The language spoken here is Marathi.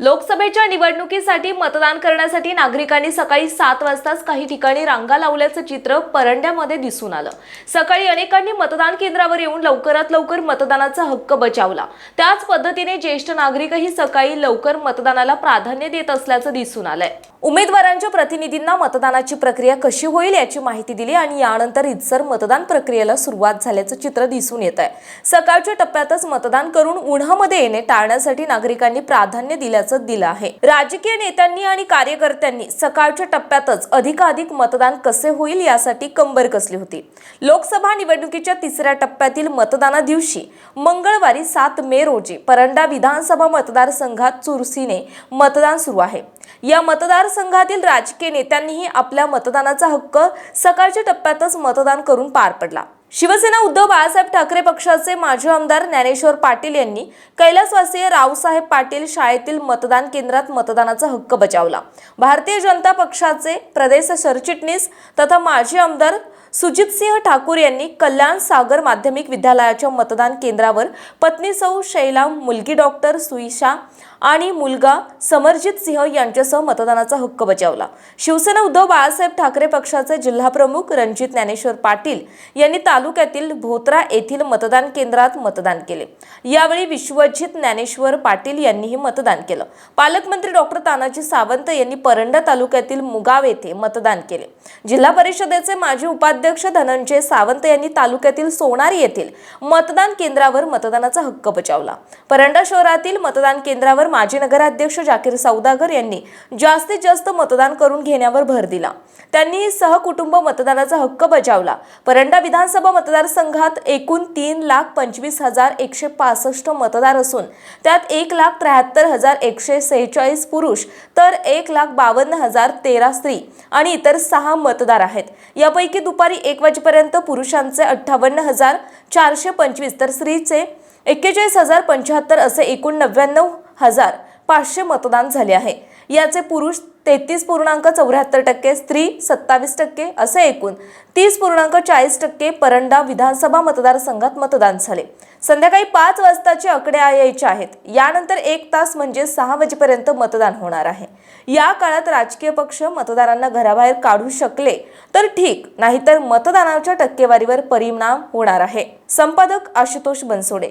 लोकसभेच्या निवडणुकीसाठी मतदान करण्यासाठी नागरिकांनी सकाळी सात वाजताच काही ठिकाणी रांगा लावल्याचं चित्र परंड्यामध्ये दिसून आलं. सकाळी अनेकांनी मतदान केंद्रावर येऊन लवकरात लवकर मतदानाचा हक्क बजावला. त्याच पद्धतीने ज्येष्ठ नागरिकही सकाळी लवकर मतदानाला प्राधान्य देत असल्याचं दिसून आलंय. उमेदवारांच्या प्रतिनिधींना मतदानाची प्रक्रिया कशी होईल याची माहिती दिली आणि यानंतर इतसर मतदान प्रक्रियेला सुरुवात झाल्याचं चित्र दिसून येत आहे सकाळच्या टप्प्यातच मतदान करून उन्हामध्ये येणे टाळण्यासाठी नागरिकांनी प्राधान्य दिल्याचं दिलं आहे. राजकीय नेत्यांनी आणि कार्यकर्त्यांनी सकाळच्या टप्प्यातच अधिकाधिक मतदान कसे होईल यासाठी कंबर कसली होती. लोकसभा निवडणुकीच्या तिसऱ्या टप्प्यातील मतदाना दिवशी मंगळवारी सात मे रोजी परंडा विधानसभा मतदारसंघात चुरसीने मतदान सुरू आहे. या मतदारसंघातील राजकीय नेत्यांनीही आपल्या मतदानाचा हक्क सकाळच्या टप्प्यातच मतदान करून पार पडला. शिवसेना उद्धव बाळासाहेब ठाकरे पक्षाचे माजी आमदार ज्ञानेश्वर पाटील यांनी कैलासवासीय रावसाहेब पाटील शाळेतील मतदान केंद्रात मतदानाचा हक्क बजावला. भारतीय जनता पक्षाचे प्रदेश सरचिटणीस तथा माजी आमदार सुजितसिंह ठाकूर यांनी कल्याण सागर माध्यमिक विद्यालयाच्या मतदान केंद्रावर पत्नी सौ शैला मुलगी डॉक्टर सुईशा आणि मुलगा समरजित सिंह यांच्यासह मतदानाचा हक्क बजावला. शिवसेना उद्धव बाळासाहेब ठाकरे पक्षाचे जिल्हाप्रमुख रणजित ज्ञानेश्वर पाटील यांनी तालुक्यातील भोत्रा येथील मतदान केंद्रात मतदान केले. यावेळी विश्वजित ज्ञानेश्वर पाटील यांनीही मतदान केलं. पालकमंत्री डॉक्टर तानाजी सावंत यांनी परंडा तालुक्यातील मुगाव येथे मतदान केले. जिल्हा परिषदेचे माजी उपाध्यक्ष अध्यक्ष धनंजय सावंत यांनी तालुक्यातील सोनारी येथील मतदान केंद्रावर मतदानाचा हक्क बजावला. परंडा शहरातील मतदान केंद्रावर माजी नगराध्यक्ष जाकीर सौदागर यांनी जास्तीत जास्त मतदान करून घेण्यावर भर दिला. त्यांनी सहकुटुंब मतदानाचा हक्क बजावला. परंडा विधानसभा मतदारसंघात एकूण तीन लाख पंचवीस हजार एकशे पासष्ट मतदार असून त्यात एक लाख त्र्याहत्तर हजार एकशे सेहेचाळीस पुरुष तर एक लाख बावन्न हजार तेरा स्त्री आणि इतर सहा मतदार आहेत. यापैकी दुपारी दुपारी एक वाजेपर्यंत पुरुषांचे अठ्ठावन्न हजार चारशे पंचवीस तर स्त्रीचे एक्केचाळीस हजार पंच्याहत्तर असे एकूण नव्याण्णव हजार पाचशे मतदान झाले आहे. याचे पुरुष तेहतीस पूर्णांक चौऱ्याहत्तर टक्के स्त्री सत्तावीस टक्के असे एकूण तीस पूर्णांक चाळीस टक्के परंडा विधानसभा मतदारसंघात मतदान झाले. संध्याकाळी पाच वाजताचे आकडे यायचे आहेत. यानंतर एक तास म्हणजे सहा वाजेपर्यंत मतदान होणार आहे. या काळात राजकीय पक्ष मतदारांना घराबाहेर काढू शकले तर ठीक नाहीतर मतदानाच्या टक्केवारीवर परिणाम होणार आहे. संपादक आशुतोष बनसोडे